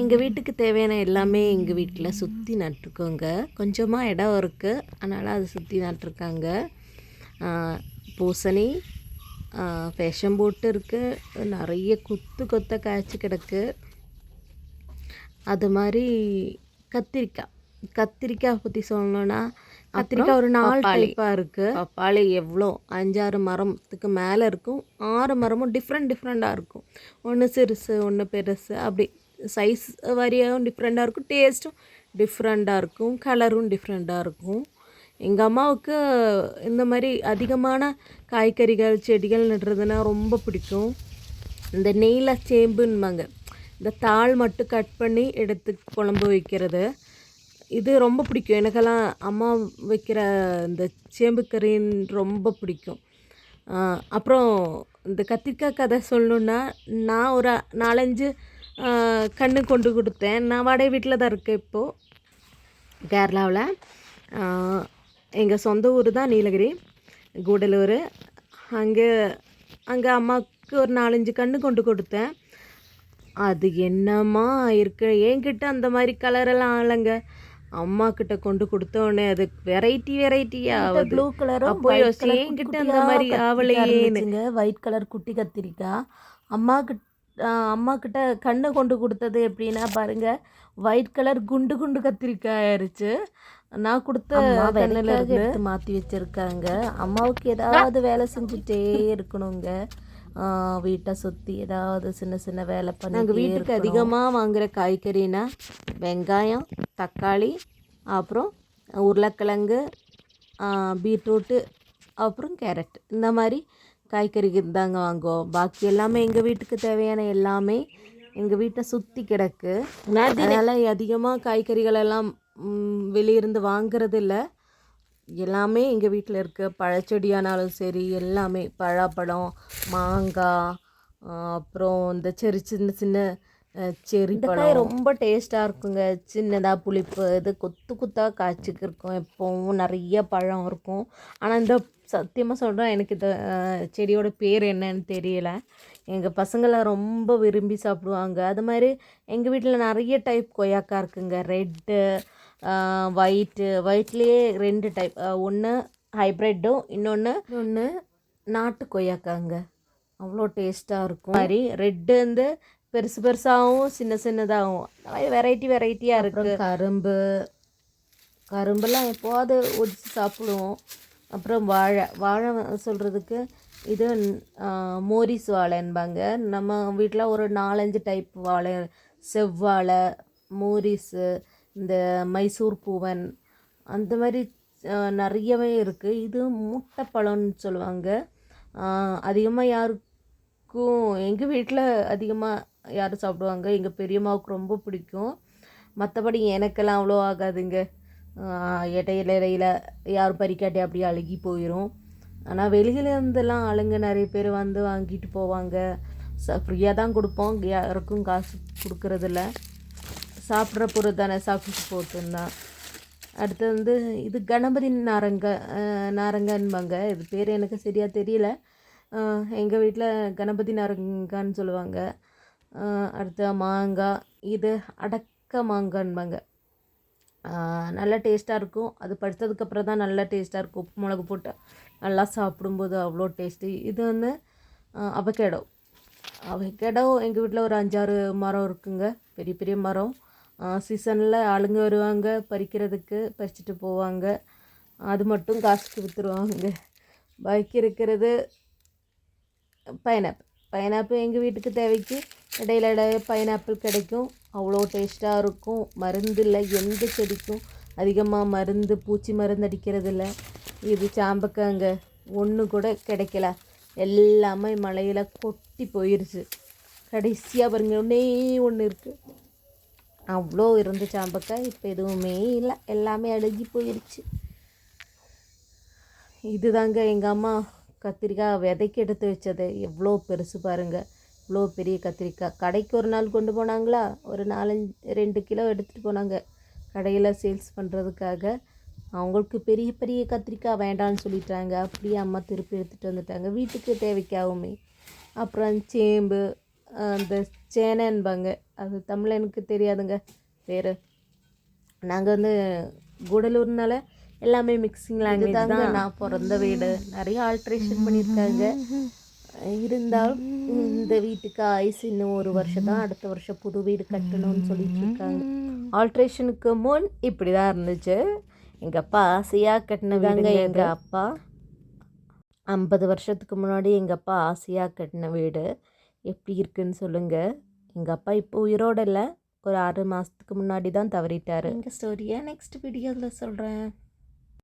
எங்கள் வீட்டுக்கு தேவையான எல்லாமே எங்கள் வீட்டில் சுற்றி நட்டுருக்கோங்க கொஞ்சமாக இடம் இருக்குது அதனால் அதை சுற்றி நட்டிருக்காங்க. பூசணி ஃபேஷன் போட்டு இருக்குது நிறைய கொத்து கொத்த காய்ச்சி கிடக்கு. அது மாதிரி கத்திரிக்காய். கத்திரிக்காய் பற்றி சொல்லணும்னா கத்திரிக்காய் ஒரு நாலு டைப்பாக இருக்குது பப்பாளி எவ்வளோ அஞ்சாறு மரத்துக்கு மேலே இருக்கும். ஆறு மரமும் டிஃப்ரெண்ட் டிஃப்ரெண்ட்டாக இருக்கும். ஒன்று சிறுசு ஒன்று பெருசு. அப்படி சைஸ் வரியும் டிஃப்ரெண்ட்டாக இருக்கும் டேஸ்ட்டும் டிஃப்ரெண்ட்டாக இருக்கும் கலரும் டிஃப்ரெண்ட்டாக இருக்கும். எங்கள் அம்மாவுக்கு இந்த மாதிரி அதிகமான காய்கறிகள் செடிகள் நடுறதுன்னா ரொம்ப பிடிக்கும். இந்த நெய்ல சேம்புன்பாங்க. இந்த தாள் மட்டும் கட் பண்ணி எடுத்து குழம்பு வைக்கிறது. இது ரொம்ப பிடிக்கும். எனக்கெல்லாம் அம்மா வைக்கிற இந்த சேம்பு கறின்னு ரொம்ப பிடிக்கும். அப்புறம் இந்த கத்திரிக்காய் கதை சொல்லணுன்னா நான் ஒரு நாலஞ்சு கன்று கொண்டு கொடுத்தேன். நான் வாடகை வீட்டில் தான் இருக்கேன் இப்போது கேரளாவில். எங்கள் சொந்த ஊர் தான் நீலகிரி கூடலூர். அங்கே அங்கே அம்மாவுக்கு ஒரு நாலஞ்சு கன்று கொண்டு கொடுத்தேன். அது என்னம்மா இருக்கு? என்கிட்ட அந்த மாதிரி கலரெல்லாம் ஆளுங்க அம்மா கிட்ட கொண்டு கொடுத்தோடனே அது வெரைட்டி வெரைட்டியா ஆகுது. ப்ளூ கலரும் அப்போ என்கிட்ட அந்த மாதிரி ஆவலையேன்னு. ஒயிட் கலர் குட்டி கத்திரிக்காய். அம்மா கிட்ட அம்மா கிட்ட கண்ணு கொண்டு கொடுத்தது எப்படின்னா பாருங்க ஒயிட் கலர் குண்டு குண்டு கத்திரிக்காய் ஆயிருச்சு. நான் கொடுத்த கண்ணில் இருந்து மாற்றி வச்சிருக்காங்க. அம்மாவுக்கு ஏதாவது வேலை செஞ்சுட்டே இருக்கணுங்க. வீட்டை சுற்றி ஏதாவது சின்ன சின்ன வேலை பண்ணி நாங்கள் வீட்டுக்கு அதிகமாக வாங்குற காய்கறினா வெங்காயம் தக்காளி அப்புறம் உருளைக்கிழங்கு பீட்ரூட்டு அப்புறம் கேரட். இந்த மாதிரி காய்கறிக்கு தாங்க வாங்குவோம். பாக்கி எல்லாமே எங்கள் வீட்டுக்கு தேவையான எல்லாமே எங்கள் வீட்டை சுற்றி கிடக்கு. அதனால் அதிகமாக காய்கறிகள் எல்லாம் வெளியிருந்து வாங்குறது இல்லை எல்லாமே எங்கள் வீட்டில் இருக்க. பழச்செடியானாலும் சரி எல்லாமே பழாப்பழம் மாங்காய் அப்புறம் இந்த செரி சின்ன சின்ன செரி பழம். ரொம்ப டேஸ்ட்டாக இருக்குங்க. சின்னதாக புளிப்பு இது கொத்து குத்தாக காய்ச்சிக்கு இருக்கும் எப்போவும் நிறைய பழம் இருக்கும். ஆனால் இந்த சத்தியமாக சொல்கிறேன் எனக்கு இந்த செடியோட பேர் என்னன்னு தெரியல. எங்கள் பசங்களாம் ரொம்ப விரும்பி சாப்பிடுவாங்க. அது மாதிரி எங்கள் வீட்டில் நிறைய டைப் கொய்யாக்கா இருக்குங்க. ரெட்டு ஒயிட்டு ஒயிட்லேயே ரெண்டு டைப் ஒன்று ஹைப்ரிட்டும் இன்னொன்று இன்னொன்று நாட்டு கொய்யாக்காங்க. அவ்வளோ டேஸ்ட்டாக இருக்கும். மாதிரி ரெட்டு வந்து பெருசு பெருசாகவும் சின்ன சின்னதாகவும் வெரைட்டி வெரைட்டியாக இருக்குது கரும்பு. கரும்பெல்லாம் எப்போவாது ஒடிச்சு சாப்பிடுவோம். அப்புறம் வாழை வாழை சொல்கிறதுக்கு இது மோரிஸ் வாழைன்பாங்க நம்ம வீட்டில் ஒரு நாலஞ்சு டைப் வாழை செவ்வாழை மோரிஸு இந்த மைசூர் பூவன் அந்த மாதிரி நிறையவே இருக்குது இது முட்டைப்பழம்னு சொல்லுவாங்க. அதிகமாக யாருக்கும் எங்கள் வீட்டில் அதிகமாக யார் சாப்பிடுவாங்க. எங்கள் பெரியம்மாவுக்கு ரொம்ப பிடிக்கும். மற்றபடி எனக்கெல்லாம் அவ்வளோ ஆகாதுங்க. இடையில இடையில யாரும் பறிக்காட்டி அப்படியே அழுகி போயிடும் ஆனால் வெளியிலேருந்துலாம் ஆளுங்க நிறைய பேர் வந்து வாங்கிட்டு போவாங்க. ச ஃப்ரீயாக தான் கொடுப்போம். யாருக்கும் காசு கொடுக்கறதில்ல. சாப்பிட்ற பொருள் தானே சாப்பிட்டு போட்டுருந்தான் அடுத்து வந்து இது கணபதி நாரங்க நாரங்கன்பாங்க. இது பேர் எனக்கு சரியாக தெரியல. எங்கள் வீட்டில் கணபதி நாரங்கான்னு சொல்லுவாங்க. அடுத்து மாங்காய். இது அடக்க மாங்கான்பாங்க. நல்லா டேஸ்ட்டாக இருக்கும். அது படுத்ததுக்கப்புறம் தான் நல்லா டேஸ்ட்டாக இருக்கும். உப்பு மிளகு போட்டு நல்லா சாப்பிடும்போது அவ்வளோ டேஸ்ட்டு. இது வந்து அவகேடோ. அவகேடோ எங்கள் வீட்டில் ஒரு அஞ்சாறு மரம் இருக்குங்க. பெரிய பெரிய மரம். சீசனில் ஆளுங்க வருவாங்க பறிக்கிறதுக்கு பறிச்சுட்டு போவாங்க. அது மட்டும் காசுக்கு விற்றுருவாங்க பாக்கி இருக்கிறது பைனாப்பிள் பைனாப்பிள் எங்கள் வீட்டுக்கு தேவைக்கு இடையில இடையில பைனாப்பிள் கிடைக்கும். அவ்வளோ டேஸ்ட்டாக இருக்கும். மருந்து இல்லை எந்த செடிக்கும் அதிகமாக மருந்து பூச்சி மருந்து அடிக்கிறதில்ல இது சாம்பக்காங்க. ஒன்று கூட கிடைக்கல. எல்லாமே மழையில் கொட்டி போயிருச்சு. கடைசியாக பாருங்க ஒன்றே ஒன்று இருக்குது அவ்வளோ இருந்த சாம்பக்காய் இப்போ எதுவுமே இல்லை. எல்லாமே அழுகி போயிருச்சு. இதுதாங்க எங்கள் அம்மா கத்திரிக்காய் விதைக்கு எடுத்து வச்சது. எவ்வளோ பெருசு பாருங்கள் இவ்வளோ பெரிய கத்திரிக்காய் கடைக்கு ஒரு நாள் கொண்டு போனாங்களா? ஒரு நாலஞ்சு ரெண்டு கிலோ எடுத்துகிட்டு போனாங்க. கடையில் சேல்ஸ் பண்ணுறதுக்காக அவங்களுக்கு பெரிய பெரிய கத்திரிக்காய் வேண்டாம்னு சொல்லிட்டாங்க. அப்படியே அம்மா திருப்பி எடுத்துகிட்டு வந்துட்டாங்க. வீட்டுக்கு தேவைக்காகவுமே அப்புறம் சேம்பு அந்த சேனைன்பாங்க அது தமிழ் எனக்கு தெரியாதுங்க. பேர் நாங்கள் வந்து கூடலூர்னால எல்லாமே மிக்சிங் லாங்குவேஜ் தான். நான் பிறந்த வீடு. நிறைய ஆல்ட்ரேஷன் பண்ணியிருக்காங்க. இருந்தாலும் இந்த வீட்டுக்கு ஆயுசு இன்னும் ஒரு வருஷம் தான் அடுத்த வருஷம் புது வீடு கட்டணும்னு சொல்லிட்டு இருக்காங்க. ஆல்ட்ரேஷனுக்கு முன் இப்படி தான் இருந்துச்சு. எங்கள் அப்பா ஆசையாக கட்டினதாங்க எங்கள் அப்பா. ஐம்பது வருஷத்துக்கு முன்னாடி எங்கள் அப்பா ஆசையாக கட்டின வீடு. எப்படி இருக்குன்னு சொல்லுங்கள் எங்கள் அப்பா இப்போ உயிரோடு இல்லை. ஒரு ஆறு மாதத்துக்கு முன்னாடி தான் தவறிட்டார் எங்கள் ஸ்டோரியை நெக்ஸ்ட் வீடியோவில் சொல்கிறேன்